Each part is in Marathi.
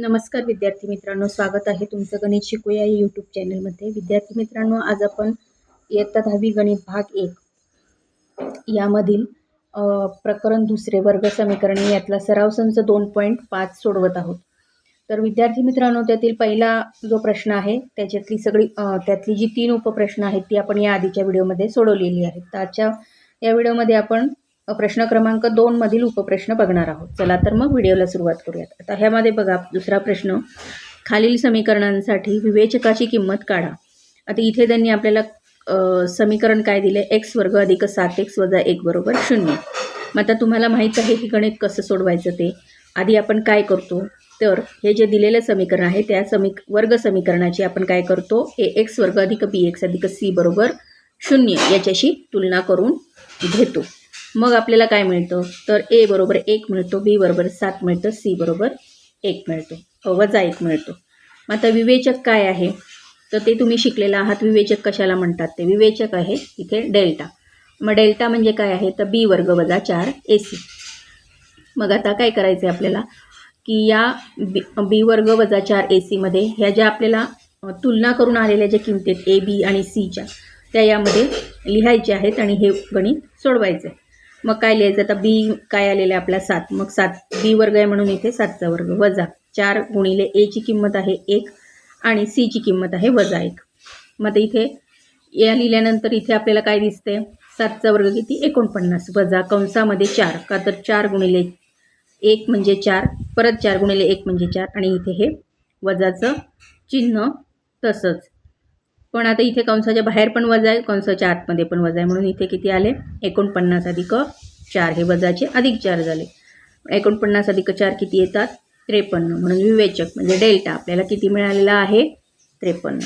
नमस्कार विद्यार्थी मित्रांनो स्वागत आहे तुमचं गणित शिकूया या यूट्यूब चॅनलमध्ये विद्यार्थी मित्रांनो आज आपण इयत्ता दहावी गणित भाग एक. यामधील प्रकरण दुसरे वर्ग समीकरणे यातला सराव संच दोन पॉईंट पाच सोडवत आहोत. तर विद्यार्थी मित्रांनो त्यातील पहिला जो प्रश्न आहे त्याच्यातली सगळी त्यातली जी तीन उपप्रश्न आहेत ती आपण या आधीच्या व्हिडिओमध्ये सोडवलेली आहेत. तर आजच्या या व्हिडिओमध्ये आपण प्रश्न क्रमांक दोनमधील उपप्रश्न बघणार आहोत. चला तर मग व्हिडिओला सुरुवात करूयात. आता ह्यामध्ये बघा दुसरा प्रश्न. खालील समीकरणांसाठी विवेचकाची किंमत काढा. आता इथे त्यांनी आपल्याला समीकरण काय दिले? एक्स वर्ग अधिक सात एक्स वजा एक बरोबर शून्य. मग आता तुम्हाला माहीत आहे की गणित कसं सोडवायचं ते. आधी आपण काय करतो? तर हे जे दिलेलं समीकरण आहे त्या समी वर्ग समीकरणाची आपण काय करतो? ए एक्स वर्ग अधिक बी एक्स अधिक सी बरोबर शून्य याच्याशी तुलना करून घेतो. मग आपल्याला काय मिळतं? तर ए बरोबर एक मिळतो बी बरोबर सात मिळतं सी बरोबर एक मिळतो. वजा एक मिळतो. मग आता विवेचक काय आहे? तर ते तुम्ही शिकलेला आहात. विवेचक कशाला म्हणतात ते? विवेचक आहे इथे डेल्टा. मग डेल्टा म्हणजे काय आहे? तर बी वर्ग वजा चार ए सी मग आता काय करायचं आहे आपल्याला? की या बी बी वर्ग वजा चार ए सीमध्ये ह्या ज्या आपल्याला तुलना करून आलेल्या ज्या किमती आहेत ए बी आणि सीच्या त्या यामध्ये लिहायच्या आहेत आणि हे गणित सोडवायचं आहे मग काय लिहायचं? आता बी काय आलेलं आहे आपला सात. मग सात बी वर्ग आहे म्हणून इथे सातचा वर्ग. वजा चार गुणिले एची किंमत आहे एक आणि सीची किंमत आहे वजा एक. मग आता इथे या लिहिल्यानंतर इथे आपल्याला काय दिसते सातचा वर्ग किती? एकोणपन्नास. वजा कंसामध्ये चार. का तर चार गुणिले एक म्हणजे चार. परत चार गुणिले एक म्हणजे चार. आणि इथे हे वजाचं चिन्ह तसंच. पण आता इथे कंसाच्या बाहेर पण वजा आहे कंसाच्या आतमध्ये पण वजा आहे. म्हणून इथे किती आले? एकोणपन्नास अधिक चार. हे वजाचे अधिक चार झाले. एकोणपन्नास अधिक चार किती येतात? त्रेपन्न. म्हणून विवेचक म्हणजे डेल्टा आपल्याला किती मिळालेला आहे? त्रेपन्न.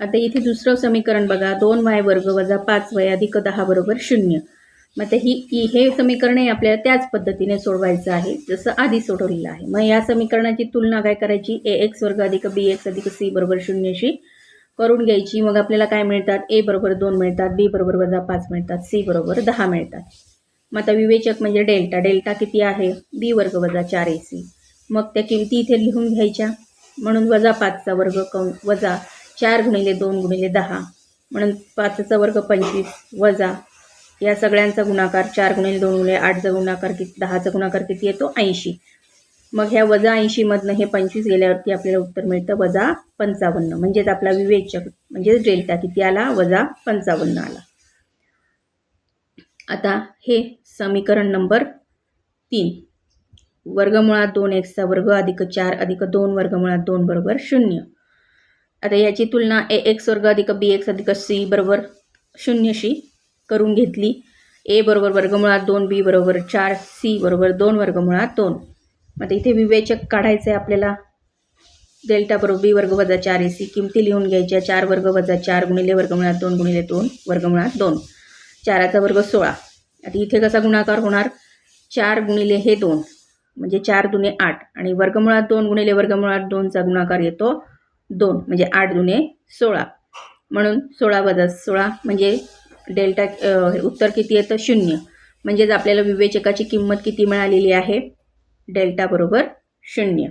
आता इथे दुसरं समीकरण बघा. दोन वाय वर्ग वजा पाच वय अधिक दहा बरोबर शून्य. मग आता ही हे समीकरण आपल्याला त्याच पद्धतीने सोडवायचं आहे जसं आधी सोडवलेलं आहे. मग या समीकरणाची तुलना काय करायची? ए एक्स वर्ग अधिक बी एक्स अधिक सी बरोबर शून्यशी करून घ्यायची. मग आपल्याला काय मिळतात? ए बरोबर दोन मिळतात बी बरोबर वजा पाच मिळतात सी बरोबर दहा मिळतात. मग आता विवेचक म्हणजे डेल्टा डेल्टा किती आहे? बी वर्ग वजा चार ए सी. मग त्या किमती इथे लिहून घ्यायच्या. म्हणून वजा पाचचा वर्ग कं वजा चार गुणिले दोन गुणिले दहा. म्हणून पाचचा वर्ग पंचवीस वजा या सगळ्यांचा गुणाकार चार गुणिले दोन गुणिले आठचा गुणाकार किती दहाचा गुणाकार किती येतो? ऐंशी. मग ह्या वजा ऐंशीमधनं हे पंचवीस गेल्यावरती आपल्याला उत्तर मिळतं वजा पंचावन्न. म्हणजेच आपला विवेचक म्हणजेच डेल्टा किती आला? वजा पंचावन्न आला. आता हे समीकरण नंबर तीन. वर्गमुळात दोन एक्सचा वर्ग अधिक चार अधिक दोन वर्गमुळात दोन बरोबर शून्य. आता याची तुलना ए एक्स वर्ग अधिक बी एक्स अधिक सी बरोबर शून्यशी. करून घेतली. ए बरोबर वर्गमुळात दोन बी बरोबर चार सी बरोबर दोन वर्गमुळात दोन. मग आता इथे विवेचक काढायचं आहे आपल्याला. डेल्टा बरोबर बी वर्ग वजा चार ए सी किमती लिहून घ्यायच्या. चार वर्ग वजा चार गुणिले वर्गमुळात दोन गुणिले दोन वर्गमुळात दोन. चाराचा वर्ग सोळा. आता इथे कसा गुणाकार होणार? चार गुणिले हे दोन म्हणजे चार दुने आठ. आणि वर्गमुळात दोन गुणिले वर्गमुळात दोनचा गुणाकार येतो दोन म्हणजे आठ दुने सोळा. म्हणून सोळा वजा सोळा म्हणजे डेल्टा उत्तर किती येतं शून्य. म्हणजेच आपल्याला विवेचकाची किंमत किती मिळालेली आहे? डेल्टा बरोबर शून्य.